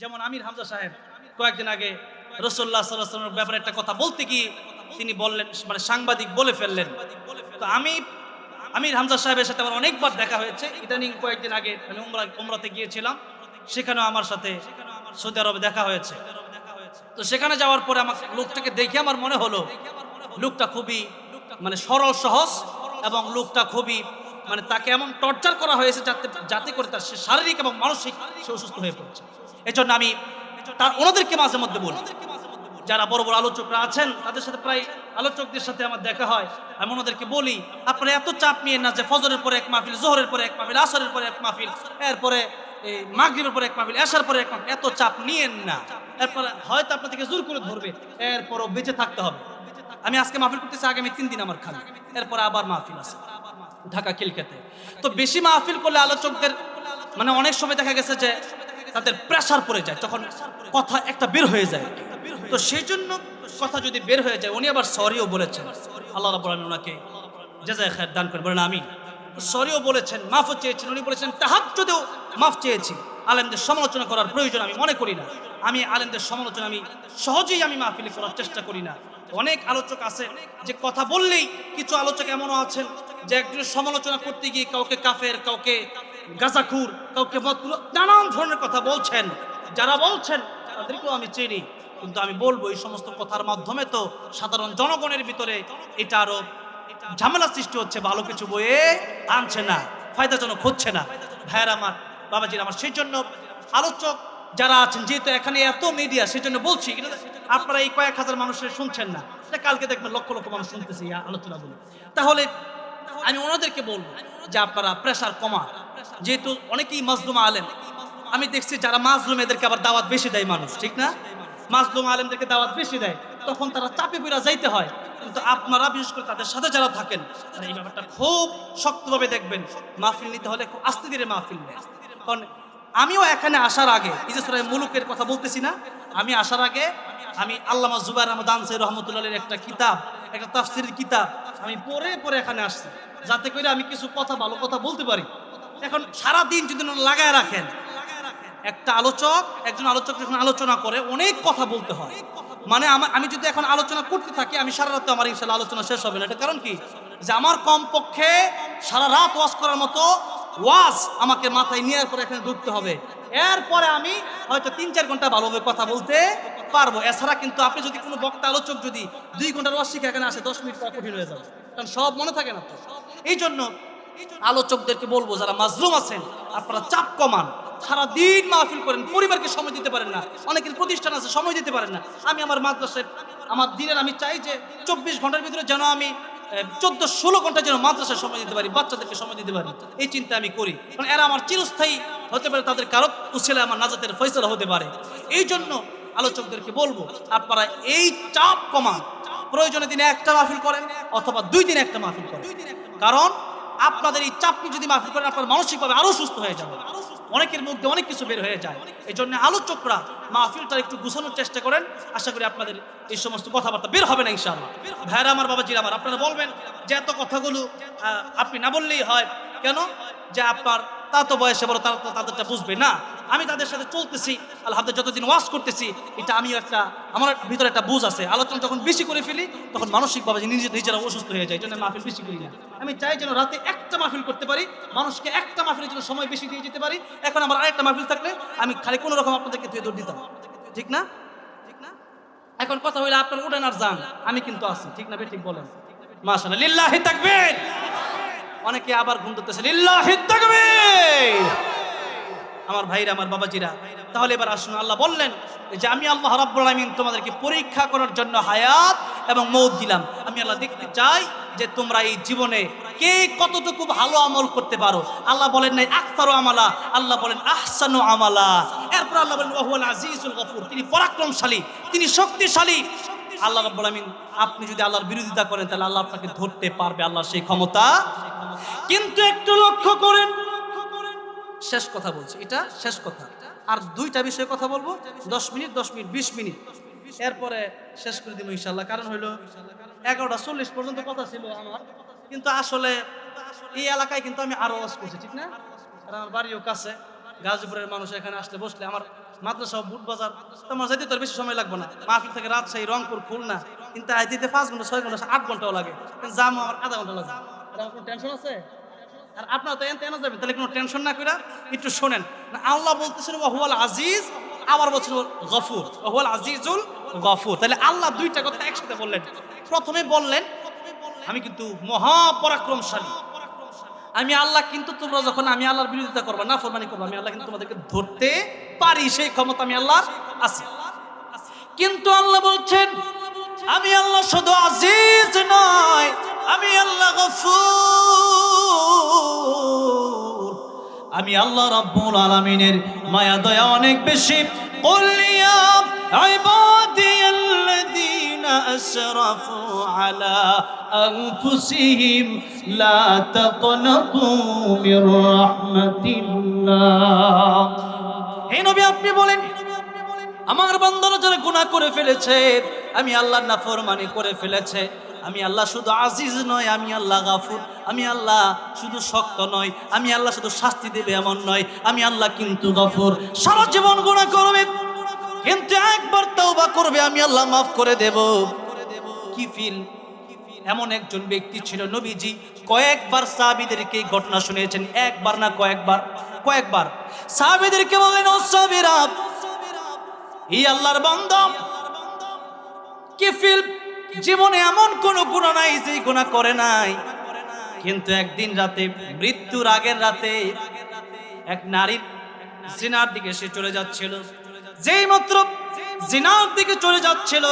যেমন আমির হামজা সাহেব কয়েকদিন আগে রসোল্লা সাল্লামের ব্যাপারে একটা কথা বলতে কি তিনি বললেন মানে সাংবাদিক বলে ফেললেন। তো আমি, আমির হামজা সাহেবের সাথে আমার অনেকবার দেখা হয়েছে। ইদানিং কয়েকদিন আগে আমি উমরা, উমরাতে গিয়েছিলাম। সেখানেও আমার সাথে সৌদি আরবে দেখা হয়েছে। তো সেখানে যাওয়ার পরে আমার লোকটাকে দেখে আমার মনে হলো, লোকটা খুবই মানে সরল, সহজ এবং লোকটা খুবই মানে তাকে এমন টর্চার করা হয়েছে যাতে যাতে করে তার শারীরিক এবং মানসিক সে অসুস্থ হয়ে পড়ছে। এজন্য আমি তার ওনাদেরকে মাঝে মধ্যে বলি। যারা বড় বড় আলোচকরা আছেন, তাদের সাথে প্রায় আলোচকদের সাথে আমার দেখা হয়। আমি ওনাদেরকে বলি, আপনারা এত চাপ নিয়ে না যে ফজরের পরে এক মাহফিল, জোহরের পরে এক মাহফিল, আসরের পরে এক মাহফিল, এরপরে এই মাগরিবের পরে এক মাহফিল এসার পরে এক মাহফিল, এত চাপ নিয়েন না। এরপরে হয়তো আপনাদেরকে জোর করে ধরবে, এরপরও বেঁচে থাকতে হবে। আমি আজকে মাহফিল করতেছি, আগামী তিন দিন আমার খালি। এরপরে আবার মাহফিল আছে ঢাকা কিলকাতে তো বেশি মাহফিল করলে আলোচকদের মানে অনেক সময় দেখা গেছে যে তাদের প্রেসার পড়ে যায়, তখন কথা একটা বের হয়ে যায়। তো সেই জন্য কথা যদি বের হয়ে যায়, উনি আবার সরিও বলেছেন। আল্লাহ রাব্বুল ওনাকে জাযায় খায়ের দান করেন, বলেন আমি সরিও বলেছেন, মাফও চেয়েছেন, উনি বলেছেন, তাহাজ্জুদেও মাফ চেয়েছি। আলেমদের সমালোচনা করার প্রয়োজন আমি মনে করি না। আমি আলেমদের সমালোচনা আমি সহজেই আমি মাহফিলে করার চেষ্টা করি না। অনেক আলোচক আছে যে কথা বললেই কিছু আলোচক এমনও আছেন যে একজনের সমালোচনা করতে গিয়ে কাউকে কাফের, কাউকে গাজাখুর কাউকে মতলব নানান ধরনের কথা বলছেন। যারা বলছেন, তাদেরকেও আমি চিনি। কিন্তু আমি বলব, এই সমস্ত কথার মাধ্যমে তো সাধারণ জনগণের ভিতরে এটা আরও ঝামেলা সৃষ্টি হচ্ছে, ভালো কিছু বয়ে আনছে না, ফায়দাজনক হচ্ছে না। ভাইয়ের আমার, বাবাজির আমার, সেই জন্য আলোচক যারা আছেন, যেহেতু এখানে এত মিডিয়া সেই জন্য বলছি আপনারা এই কয়েক হাজার মানুষের শুনছেন না। কালকে দেখবেন লক্ষ লক্ষ মানুষ শুনতেছে আলোচনাগুলো। তাহলে আমি ওনাদেরকে বলব যে আপনারা প্রেশার কমা যেহেতু অনেকেই মাজলুম আলেম, আমি দেখছি যারা মাজলুম এদেরকে আবার দাওয়াত বেশি দেয় মানুষ, ঠিক না? মাজলুম আলেমদেরকে দাওয়াত বেশি দেয়, তখন তারা চাপে বেরা যাইতে হয়। কিন্তু আপনারা, বিশেষ করে তাদের সাথে যারা থাকেন এই ব্যাপারটা খুব শক্তভাবে দেখবেন। মাহফিল নিতে হলে খুব আস্তে ধীরে মাহফিল নেয় কারণ আমিও এখানে আসার আগে বিশেষ করে মুলুকের কথা বলতেছি না, আমি আসার আগে আমি আল্লামা জুবাইর আহমদ আনসাই রহমতুল্লাহের একটা কিতাব, একটা তাফসিরের কিতাব আমি পরে পরে এখানে আসছি। যাতে করে আমি কিছু কথা, ভালো কথা বলতে পারি। এখন সারা দিন যদি লাগায় রাখেন, একটা আলোচক, একজন আলোচক যখন আলোচনা করে, অনেক কথা বলতে হয়। মানে আমি যদি এখন আলোচনা করতে থাকি, আমি সারা রাত আমার ইনশাল্লাহ আলোচনা শেষ হবে না। এটা কারণ কি? যে আমার কমপক্ষে সারা রাত ওয়াজ করার মতো ওয়াজ আমাকে মাথায় নেওয়ার পরে এখানে ঢুকতে হবে। এরপরে আমি হয়তো তিন, চার ঘণ্টা ভালোভাবে কথা বলতে পারব। এছাড়া কিন্তু আপনি যদি কোনো বক্তা, আলোচক যদি দুই ঘণ্টার ওয়াজ শিখে এখানে আসে, দশ মিনিট কঠিন হয়ে যাবে। কারণ সব মনে থাকে না তো। এই জন্য আলোচকদেরকে বলব, যারা মাজলুম আছেন, আপনারা চাপ কমান। সারা দিন মাহফিল করেন, পরিবারকে সময় দিতে পারেন না। অনেকের প্রতিষ্ঠান আছে, সময় দিতে পারেন না। আমি আমার মাদ্রাসায়, আমার দিনের আমি চাই যে চব্বিশ ঘণ্টার ভিতরে যেন আমি চোদ্দ, ষোলো ঘণ্টা যেন মাদ্রাসায় সময় দিতে পারি, বাচ্চাদেরকে সময় দিতে পারি। এই চিন্তা আমি করি। কারণ এরা আমার চিরস্থায়ী হতে পারে, তাদের কারও উছেলে আমার নাজাতের ফয়সলা হতে পারে। এই জন্য আলোচকদেরকে বলব, আপনারা এই চাপ কমান। প্রয়োজনে দিনে একটা মাহফিল করেন, অথবা দুই দিনে একটা মাহফিল করেন। কারণ আপনাদের এই চাপকে যদি মাফি করেন, আপনার মানসিকভাবে আরও সুস্থ হয়ে যাবে অনেকের মধ্যে অনেক কিছু বের হয়ে যায়। এই জন্য আলোচকরা মাহফিলটা একটু গুছানোর চেষ্টা করেন। আশা করি আপনাদের এই সমস্ত কথাবার্তা বের হবে না, ইনশাআল্লাহ। ভাইরা আমার বাবা জিরা আমার, আপনারা বলবেন যে এত কথাগুলো আপনি না বললেই হয়। কেন? যে আপনার, তা তো বয়সে বড় তারা তাদেরটা বুঝবে না। আমি তাদের সাথে চলতেছি আল্লাহ যতদিন ওয়াজ করতেছি, এটা আমি একটা, আমার ভিতরে একটা বুঝ আছে। আলোচনা যখন বেশি করে ফেলি, তখন মানসিকভাবে যে নিজে নিজেরা অসুস্থ হয়ে যায়, এই জন্য মাহফিল বেশি করি না। আমি চাই যেন রাতে একটা মাহফিল করতে পারি, মানুষকে একটা মাহফিলের জন্য সময় বেশি দিয়ে যেতে পারি। এখন আমার আরেকটা মাহফিল থাকলে, আমি খালি কোনো রকম আপনাদেরকে তুই দৌড় দিতাম। ঠিক না? ঠিক না? এখন কথা হইলে, আপনার উঠেন আর যান। আমি কিন্তু আছি। ঠিক না ঠিক বলেন। মাশাআল্লাহ। লিল্লাহি তাকবীর! অনেকে আবার ঘুম ধরতেছে, লিল্লাহি তাকবীর! আমার ভাইরা, আমার বাবাজিরা। তাহলে এবার আসুন আল্লাহ বললেন যে, আমি আল্লাহ রাব্বুল তোমাদেরকে পরীক্ষা করার জন্য হায়াত এবং মৌত দিলাম। আমি আল্লাহ দেখতে চাই যে তোমরা এই জীবনে কে কতটুকু ভালো আমল করতে পারো? আল্লাহ বলেন নাই আখতারু আমালা। আল্লাহ বলেন, আহসানু আমালা। এরপর আল্লাহ বলেন ওহুয়াল আজিজুল গফুর। তিনি পরাক্রমশালী, তিনি শক্তিশালী। আল্লাহ রাব্বুল আলামিন, আপনি যদি আল্লাহর বিরোধিতা করেন, তাহলে আল্লাহ আপনাকে ধরতে পারবে, আল্লাহ সেই ক্ষমতা। কিন্তু একটু লক্ষ্য করেন শেষ কথা বলছি। এটা শেষ কথা। আর দুইটা বিষয়ে কথা বলব। দশ মিনিট দশ মিনিট বিশ মিনিট। এরপরে শেষ করে দিব ইনশাল্লাহ কারণ হইল এগারোটা চল্লিশ পর্যন্ত কথা ছিল আমার। কিন্তু আসলে এই এলাকায় কিন্তু আমি আরও ওয়াজ করছি ঠিক না? আমার বাড়িও কাছে। গাজীপুরের মানুষ এখানে আসলে বসলে আমার মাদ্রাসা বুট বাজার তোমার যাইতে তোর বেশি সময় লাগবে না। মাহফিল থেকে রাজশাহী রংপুর খুলনা কিন্তু আজ দিতে পাঁচ ঘণ্টা ছয় ঘণ্টা আট ঘন্টাও লাগে। যাম আমার আধা ঘণ্টা লাগে। কোনো টেনশন আছে? আর আপনার তো এন তেন যাবেন, তাহলে কোনো টেনশন না করে একটু শোনেন। আল্লাহ বলতেছেন ওহুয়াল আজিজ আবার বলছেন গফুর ওহুয়াল আজিজুল গফুর তাহলে আল্লাহ দুইটা কথা একসাথে বললেন। প্রথমে বললেন, আমি কিন্তু মহাপরাক্রমশালী। আমি আল্লাহ কিন্তু তোমরা যখন, আমি আল্লাহর বিরোধিতা করবা না ফরমানি করব, আমি আল্লাহ কিন্তু তোমাদেরকে ধরতে পারি, সেই ক্ষমতা আমি আল্লাহর আছে। কিন্তু আল্লাহ বলছেন, আমি আল্লাহ শুধু আজিজ নয় আমি আল্লাহ গফুর। আমি আল্লাহ রাব্বুল আলামিনের মায়া, দয়া অনেক বেশি। কলিয়া ইবাদিয়াল্লাযীনা আসরাফু আলা আনফুসিহিম, লা তাকনাতু মির রাহমাতিল্লাহ। হে নবী, আপনি বলেন, আমার বান্দারা যারা গুনাহ করে ফেলেছে, আমি আল্লাহর নাফরমানি করে ফেলেছে। আমি আল্লাহ শুধু আজিজ নয়, আমি আল্লাহ গাফুর। আমি আল্লাহ শুধু শক্ত নয়, আমি আল্লাহ শুধু শাস্তি দেবে এমন নয়, আমি আল্লাহ কিন্তু গফুর। সারা জীবন গুনাহ করবে, কিন্তু একবার তওবা করবে, আমি আল্লাহ মাফ করে দেব। কি ফিল এমন একজন ব্যক্তি ছিল নবীজি, কয়েকবার সাহাবীদেরকে ঘটনা শুনিয়েছেন, একবার না কয়েকবার কয়েকবার। সাহাবীদেরকে বললেন, ও সাহাবীরা, এই আল্লাহর বান্দা, কি ফিল জীবনে এমন কোন গুণা নাই যে গুণা করে নাই। কিন্তু একদিন রাতে, মৃত্যুর আগের রাতে এক নারীর জিনার দিকে সে চলে যাচ্ছিল। যেই মাত্র জিনার দিকে চলে যাচ্ছিল,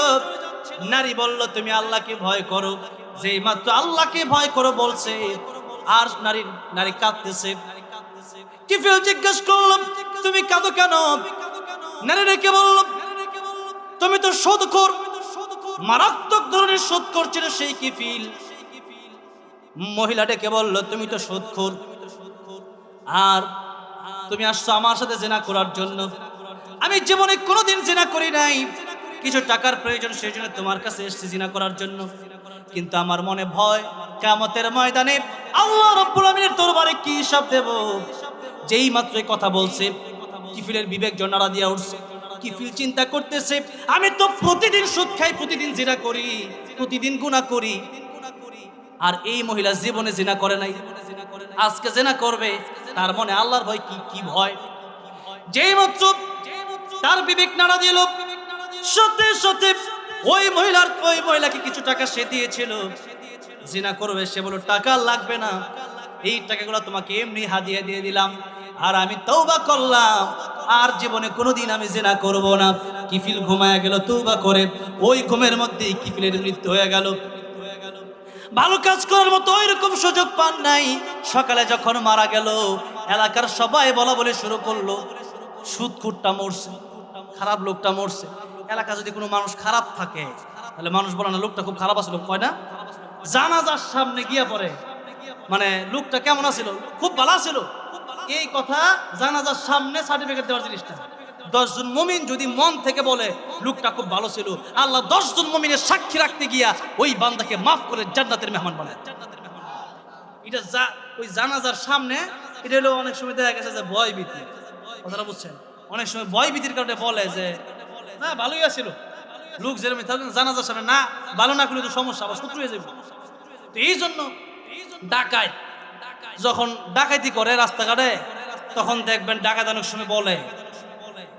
নারী বলল, তুমি আল্লাহকে ভয় করো। যেই মাত্র আল্লাহকে ভয় করো বলছে, আর নারীর নারী কাঁদতেছে। কি ফেল জিজ্ঞেস করলাম, তুমি কাঁদো কেন? নারী রেখে বলল, তুমি তো শোধ কর মারাত্মক ধরনের শোধ করছিল সেই কি ফিল মহিলাটাকে বলল, তুমি তো শোধ কর আর তুমি আসছো আমার সাথে জেনা করার জন্য। আমি জীবনে কোনোদিন জেনা করি নাই। কিছু টাকার প্রয়োজন সেই জন্য তোমার কাছে এসেছি জিনা করার জন্য। কিন্তু আমার মনে ভয় কামতের ময়দানে আল্লাহ রব্বুল আমিনের দরবারে কি হিসাব দেব? যেই মাত্র কথা বলছে, কিফিলের বিবেক জনারা দিয়া উঠছে। কিফিল চিন্তা করতেছে? আমি তো প্রতিদিন সুদ খাই, প্রতিদিন জিনা করি, প্রতিদিন গুনাহ করি। আর এই মহিলা জীবনে জিনা করে নাই। আজকে জেনা করবে, তার মনে আল্লাহর ভয় কি কি ভয়? যেই মাত্র তার বিবেক নাড়া দিল, সত্যি সত্যি ওই মহিলার, ওই মহিলাকে কিছু টাকা সে দিয়েছিল। জিনা করবে, সে বলো টাকা লাগবে না। এই টাকাগুলো তোমাকে এমনি হাদিয়া দিয়ে দিলাম। আর আমি তৌবা করলাম। আর জীবনে কোনোদিন আমি জেনা করব না। কিফিল ঘুমায় গেল তৌবা করে। ওই ঘুমের মধ্যেই কিফিলের মৃত্যু হয়ে গেল। ভালো কাজ করার মতো ওই রকম সুযোগ পান নাই। সকালে যখন মারা গেল, এলাকার সবাই বলা বলে শুরু করল সুদকুটটা মরছে, খারাপ লোকটা মরছে। এলাকা যদি কোনো মানুষ খারাপ থাকে, তাহলে মানুষ বলে না, লোকটা খুব খারাপ আছিল, কয় না? জানাজার সামনে গিয়ে পড়ে। মানে লোকটা কেমন আছিল? খুব ভালো ছিল এই কথা জানাজার সামনে সার্টিফিকেট দেওয়ার জিনিসটা। দশজন মমিন যদি মন থেকে বলে, লোকটা খুব ভালো ছিল। আল্লাহ দশজন মমিনের সাক্ষী রাখতে গিয়া ওই বান্দাকে মাফ করে জান্নাতের মেহমান বানায়। এটা যা, ওই জানাজার সামনে, এটা হলো অনেক সময় দেখা গেছে যে ভয় ভীতি। কথাটা বুঝছেন? অনেক সময় ভয় ভীতির কারণে বলে যে, না, ভালোই আছিল। লোক যেরকম জানাজার সামনে, না, ভালো না করলে তো সমস্যা, আবার শত্রু হয়ে যাবে তো এই জন্য ডাকায় যখন ডাকাইতি করে রাস্তাঘাটে, তখন দেখবেন ডাকাত অনেক সময় বলে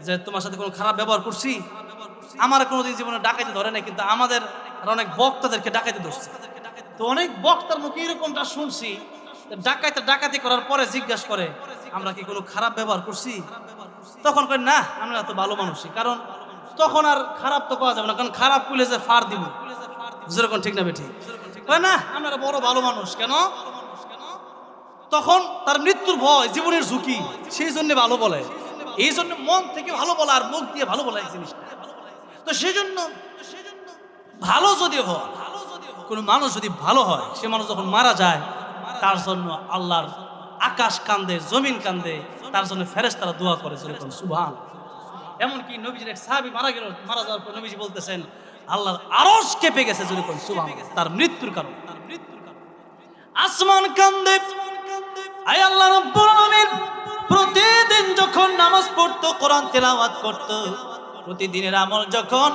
যে, তোমার সাথে কোনো খারাপ ব্যবহার করছি? আমার কোনোদিন জীবনে ডাকাইতে ধরে নাই, কিন্তু আমাদের অনেক বক্তাদেরকে ডাকাইতে ধরছে। তো অনেক বক্তার মুখে এরকমটা শুনছি ডাকাইতে ডাকাতি করার পরে জিজ্ঞাসা করে, আমরা কি কোনো খারাপ ব্যবহার করছি? তখন কই না, আমরা এত ভালো মানুষই। কারণ তখন আর খারাপ তো পাওয়া যাবে না, কারণ খারাপ করলে যে ফার দিব, যেরকম ঠিক না বেঠি কয়, না, আমরা বড় ভালো মানুষ, কেন? তখন তার মৃত্যুর ভয়, জীবনের ঝুঁকি, সেই জন্য ভালো বলে। এই জন্য মন থেকে ভালো বলা আর মুখ দিয়ে ভালো বলা এই জিনিসটা। তো সেই জন্য ভালো যদি হয়, কোনো মানুষ যদি ভালো হয়, সে মানুষ যখন মারা যায়, তার জন্য আল্লাহর আকাশ কান্দে, জমিন কান্দে, তার জন্য ফেরেস তারা দোয়া করে যেরকম সুভান এমনকি নবীজির এক সাহাবি মারা গেল, মারা যাওয়ার পর নবীজি বলতেছেন, আল্লাহর আরস কেঁপে গেছে যেরকম সুভান তার মৃত্যুর কারণ তার মৃত্যুর কারণ। আসমান কান্দে আয় আল্লাহ রব্বুল আলামিন, প্রতিদিন যখন নামাজ পড়তো, কোরআন তেলাওয়াত করত, প্রতিদিনের আমল যখন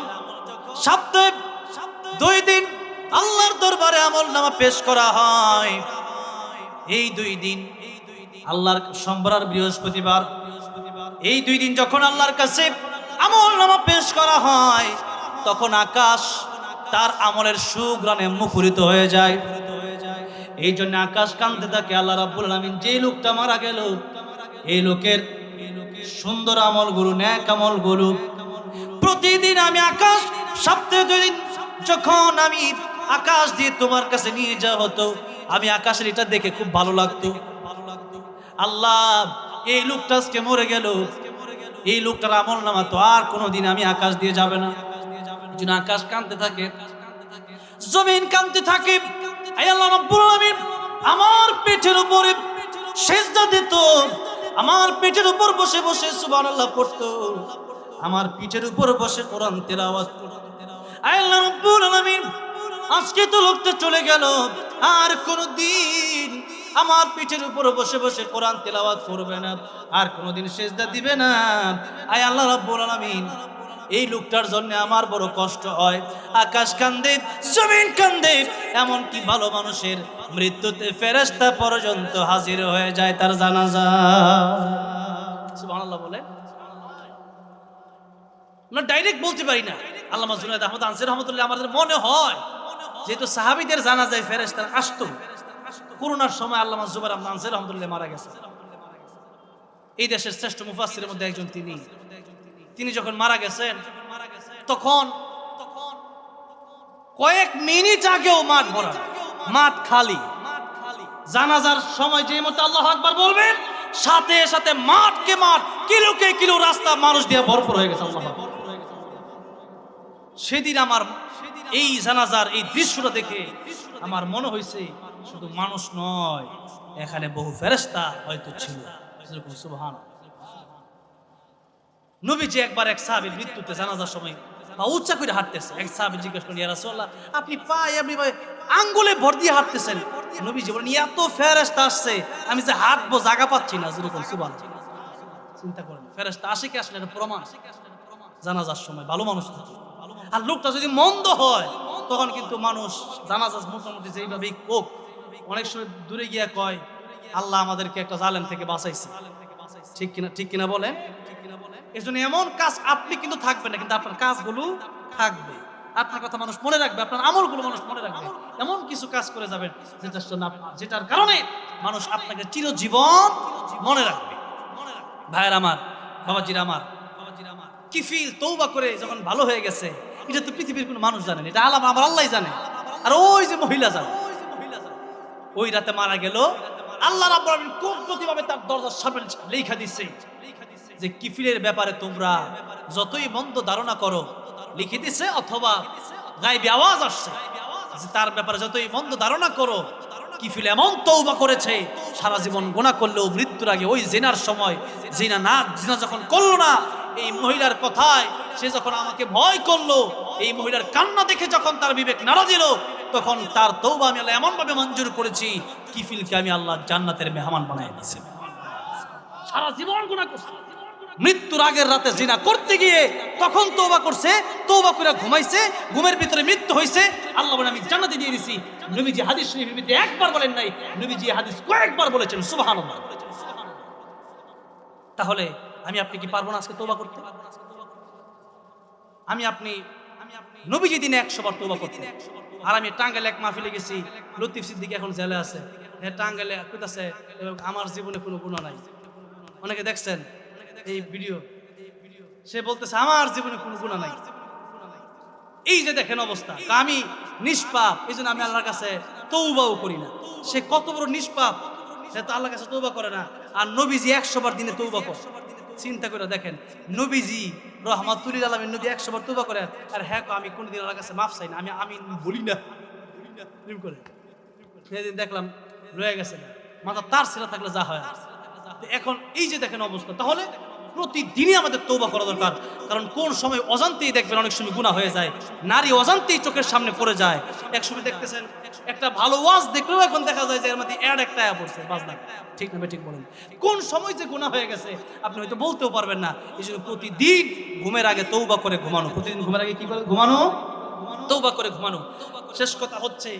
সপ্তাহে দুই দিন আল্লাহর দরবারে আমল নামা পেশ করা হয়। এই দুই দিন আল্লাহর সোমবার বৃহস্পতিবার, এই দুই দিন যখন আল্লাহর কাছে আমল নামা পেশ করা হয়, তখন আকাশ তার আমলের সুগ্রানে মুখরিত হয়ে যায়। এই জন্য আকাশ কান্দতে থাকে, আল্লাহ রাব্বুল আলামিন যে লোকটা মারা গেল, এই লোকের সুন্দর আমল আমলগুলো ন্যাক আমলগুলো। প্রতিদিন আমি আকাশ, সপ্তাহে দুই দিন যখন আমি আকাশ দিয়ে তোমার কাছে নিয়ে যাওয়া হতো, আমি আকাশের এটা দেখে খুব ভালো লাগতো। আল্লাহ, এই লোকটা আজকে মরে গেল। এই লোকটার আমল নামা তো আর কোনোদিন আমি আকাশ দিয়ে যাবে না। আকাশ কানতে থাকে, জমিন কানতে থাকে আমার পেটের উপরে সেজদা দিত। আমার পেটের উপর বসে বসে সুবহানাল্লাহ পড়তো। আমার পিঠের উপর বসে কোরআন তেলাওয়াত করতো আল্লাহ রাব্বুল আলামিন, আজকে তো লোকটা চলে গেল। আর কোনো দিন আমার পিঠের উপর বসে বসে কোরআন তেলাওয়াত করবে না। আর কোনোদিন সেজদা দিবে না। আয় আল্লাহ রাব্বুল আলামিন এই লোকটার জন্য আমার বড় কষ্ট হয়। আকাশ কান্দে, জমিন কান্দে এমন কি ভালো মানুষের মৃত্যুতে ফেরেশতা পর্যন্ত হাজির হয়ে যায় তার জানাজা। সুবহানাল্লাহ বলে আমরা ডাইরেক্ট বলতে পারি না। আল্লামা জুনায়দ আহমদ আনসার রহমতুল্লাহ আমাদের মনে হয়, যেহেতু সাহাবিদের জানা যায় ফেরেস্তার আসতো, করোনার সময় আল্লামা জুবাইর আহমদ আনসার রহমতুল্লাহ মারা গেছে এই দেশের শ্রেষ্ঠ মুফাসসিরের মধ্যে একজন তিনি। তিনি যখন মারা গেছেন, তখন কয়েক মিনিট আগেও মাঠ ভরা, মাঠ খালি। জানাজার সময় যে মতো আল্লাহ আকবার বলবেন, সাথে সাথে মাঠকে মাঠ, কিলোকে কিলো রাস্তা মানুষ দিয়ে ভরপুর হয়ে গেছে আল্লাহ। সেদিন আমার এই জানাজার এই দৃশ্যটা দেখে আমার মনে হয়েছে, শুধু মানুষ নয়, এখানে বহু ফেরেস্তা হয়তো ছিল। সুবহান নবীজি একবার এক সাহাবীর মৃত্যুতে জানাজার সময় পা উচ্চা করে হাঁটতেছে। এক সাহাবী জিজ্ঞেস করেন ইয়া রাসূলুল্লাহ, আপনি পায়ে, আপনি আঙ্গুলে ভর দিয়ে হাঁটতেছেন? নবীজি বলেন এত ফেরেস্তা আসছে, আমি যে হাঁটবো জায়গা পাচ্ছি না। যেরকম সুবহান চিন্তা করেন ফেরেস্তা আসে কি আসলে এটা প্রমাণ। জানাজার সময় ভালো মানুষ থাকে। আর লোকটা যদি মন্দ হয়, তখন কিন্তু মানুষ জানাজাজ মোটামুটি যেইভাবেই হোক, অনেক সময় দূরে গিয়া কয়, আল্লাহ আমাদেরকে একটা জালেম থেকে বাঁচাইছে। ঠিক কিনা ঠিক কিনা বলেন? এই জন্য এমন কাজ আপনি কিন্তু থাকবেন না, কিন্তু আপনার কাজগুলো থাকবে। আপনার কথা মানুষ মনে রাখবে, আপনার আমলগুলো মানুষ মনে রাখবে। এমন কিছু কাজ করে যাবেন যেটার জন্য যেটার কারণে মানুষ আপনাকে চিরজীবন মনে রাখবে। ভাইয়ের আমার, বাবাজির আমার, কি ফিল তৌবা করে যখন ভালো হয়ে গেছে, এটা তো পৃথিবীর কোনো মানুষ জানে না, এটা আলাম আমার আল্লাহ জানে। আর ওই যে মহিলা জানে। ওই রাতে মারা গেল, আল্লাহ রাব্বুল আলামিন কোটিভাবে তার দরজার সামনে লেখা দিচ্ছে যে কিফিলের ব্যাপারে তোমরা যতই মন্দ ধারণা করো, লিখে দিছে অথবা গাইবে আওয়াজ আসছে, যে তার ব্যাপারে যতই মন্দ ধারণা করো, কিফিল এমন তৌবা করেছে, সারা জীবন গোনা করলেও মৃত্যুর আগে ওই জেনার সময় জিনা না, জিনা যখন করল না, এই মহিলার কথায় সে যখন আমাকে ভয় করল, এই মহিলার কান্না দেখে যখন তার বিবেক নাড়া দিল, তখন তার তৌবা আমি আল্লাহ এমন ভাবে মঞ্জুর করেছি, কিফিলকে আমি আল্লাহ জান্নাতের মেহমান বানাই দিয়েছি সারা জীবন গুণা করছে। মৃত্যুর আগের রাতে জিনা করতে গিয়ে তখন তৌবা করছে তৌবা করে ঘুমাইছে, ঘুমের ভিতরে মৃত্যু হয়েছে আল্লাহ বলে আমি জান্নাতে দিয়ে দিছি। নবীজি হাদিস শরীফের ভিতরে একবার বলেন নাই, নবীজি হাদিস কয়েকবার বলেছেন, সুবহানাল্লাহ। তাহলে আমি আপনি কি পারব না আজকে তৌবা করতে? আমি আপনি নবীজি দিনে একশো বার তৌবা করতে। আর আমি টাঙ্গাইলে এক মাহফিলে গেছি, লতিফ সিদ্দিক এখন জেলে আছে। টাঙ্গাইলে কইতাছে আমার জীবনে কোনো গুণা নাই। অনেকে দেখছেন এই ভিডিও। সে বলতেছে, আমার জীবনে কোনো গুণা নাই। এই যে দেখেন অবস্থা আমি নিষ্পাপ, এই জন্য আমি আল্লাহর কাছে তৌবাও করি না। সে কত বড় নিষ্পাপ, সে তো আল্লাহর কাছে তৌবা করে না। আর নবীজি একশো বার দিনে তৌবা করে। চিন্তা করে দেখেন, নবীজি রহমাতুল্লিল আলমী নবী একশো বার তৌবা করে আর হ্যাঁ আমি কোনদিন আল্লাহর কাছে মাফ চাই না, আমি আমি বলি না। করে। সেদিন দেখলাম, রয়ে গেছে মাথা তার ছেলে থাকলে যা হয়। এখন এই যে দেখেন অবস্থা, তাহলে প্রতিদিনই আমাদের তৌবা করা দরকার। কারণ কোন সময় অজান্তেই দেখবেন অনেক সময় গুণা হয়ে যায়। নারী অজান্তেই চোখের সামনে পড়ে যায়। এক সময় দেখতেছেন, একটা ভালো ওয়াজ দেখলেও এখন দেখা যায় যে এর মধ্যে অ্যাড একটা পড়ছে বাজ না ঠিক না ঠিক বলেন। কোন সময় যে গুণা হয়ে গেছে, আপনি হয়তো বলতেও পারবেন না। এই জন্য প্রতিদিন ঘুমের আগে তৌবা করে ঘুমানো। প্রতিদিন ঘুমের আগে কি করে? ঘুমানো? তৌবা করে ঘুমানো। শেষ কথা হচ্ছে,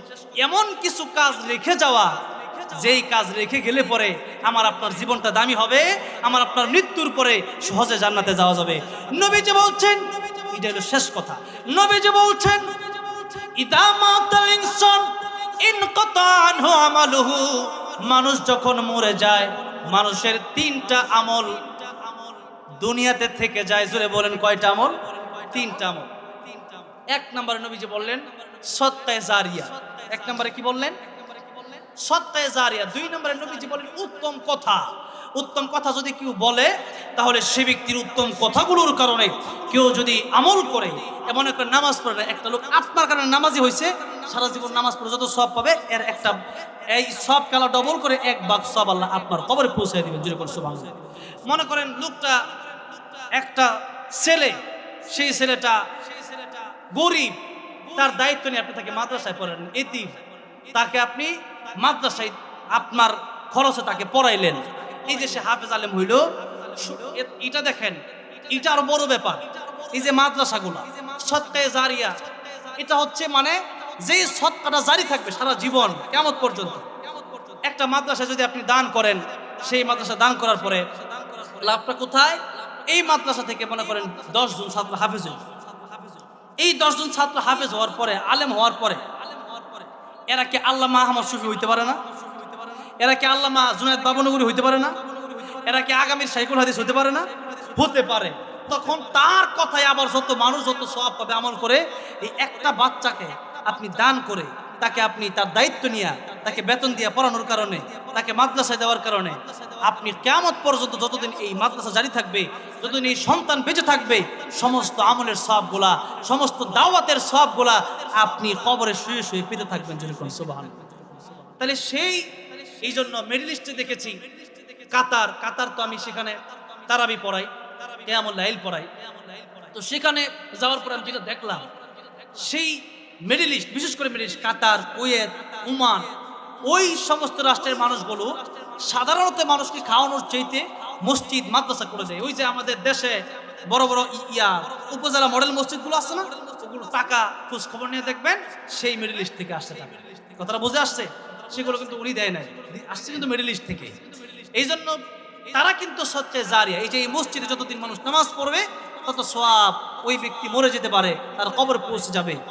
এমন কিছু কাজ রেখে যাওয়া যেই কাজ রেখে গেলে পরে আমার আপনার জীবনটা দামি হবে, আমার আপনার মৃত্যুর পরে সহজে জান্নাতে যাওয়া যাবে। নবীজি বলছেন, এটা হলো শেষ কথা। নবীজি বলছেন মানুষ যখন মরে যায়, মানুষের তিনটা আমল দুনিয়াতে থেকে যায়। জোরে বলেন কয়টা আমল? তিনটা আমল। এক নম্বরে নবীজি বললেন, সত্তায় জারিয়া। এক নম্বরে কি বললেন? সত্তায় জারিয়া। দুই নম্বরে নবীজি বলেন, উত্তম কথা। উত্তম কথা যদি কেউ বলে, তাহলে সে ব্যক্তির উত্তম কথাগুলোর কারণে কেউ যদি আমল করে, এমন একটা নামাজ পড়ে একটা লোক আপনার কারণে নামাজি হয়েছে, সারা জীবন নামাজ পড়ে যত সব পাবে, এর একটা, এই সব কালা ডবল করে এক বাক সব আল্লাহ আপনার কবরে পৌঁছে দিবেন জুড়ে করছে মনে করেন লোকটা একটা ছেলে, সেই ছেলেটা গরিব, তার দায়িত্ব নিয়ে আপনি তাকে মাদ্রাসায় পড়েন এতিম। তাকে আপনি মাদ্রাসায় আপনার খরচে তাকে পড়াইলেন। এই যে সে হাফেজ আলেম হইল এটা দেখেন, এটা আরও বড় ব্যাপার। এই যে মাদ্রাসাগুলা, সৎকায় জারিয়া, এটা হচ্ছে মানে যেই সৎকাটা জারি থাকবে সারা জীবন কেমন পর্যন্ত। একটা মাদ্রাসা যদি আপনি দান করেন, সেই মাদ্রাসা দান করার পরে লাভটা কোথায়? এই মাদ্রাসা থেকে মনে করেন দশ জন ছাত্র হাফেজ হইল। এই দশজন ছাত্র হাফেজ হওয়ার পরে, আলেম হওয়ার পরে এরা কি আল্লাহ আহমদ শফি হইতে পারে না? এরা কি আল্লাহ জুনায়দ বাবনগরী হইতে পারে না? এরা কি আগামীর সাইকুল হাদিস হতে পারে না? হতে পারে। তখন তার কথায় আবার যত মানুষ যত সব পাবে আমল করে, এই একটা বাচ্চাকে আপনি দান করে, তাকে আপনি তার দায়িত্ব নিয়ে তাকে বেতন দিয়ে পড়ানোর কারণে, তাকে মাদ্রাসায় দেওয়ার কারণে, আপনি কেমন পর্যন্ত যতদিন এই মাদ্রাসা জারি থাকবে, যতদিন এই সন্তান বেঁচে থাকবে, সমস্ত আমলের সবগুলা, সমস্ত দাওয়াতের সবগুলা আপনি কবরে শুয়ে শুয়ে পেতে থাকবেন যেরকম সুবাহ তাহলে সেই, এই জন্য মিডল ইস্টে দেখেছি, কাতার কাতার তো আমি সেখানে তারাবি পড়াই, কেয়ামুল লাইল পড়াই। তো সেখানে যাওয়ার পর আমি যেটা দেখলাম, সেই মিডল ইস্ট বিশেষ করে Middle East Qatar, Kuwait Oman ওই সমস্ত রাষ্ট্রের মানুষগুলো সাধারণত মানুষকে খাওয়ানোর চাইতে মসজিদ, মাদ্রাসা করে দেয়। ওই যে আমাদের দেশে বড় বড় ইয়া, উপজেলা মডেল মসজিদগুলো আছে না? ওগুলো টাকা খোঁজ খবর নিয়ে দেখবেন, সেই মিডল ইস্ট থেকে আসছে কথাটা বুঝে আসছে? সেগুলো কিন্তু উনি দেয় নাই। আসছে কিন্তু মিডল ইস্ট থেকে। এই জন্য তারা কিন্তু সবচেয়ে জারিয়া। এই যে এই মসজিদে যতদিন মানুষ নামাজ পড়বে, তত সব ওই ব্যক্তি মরে যেতে পারে, তার কবর পৌঁছে যাবে।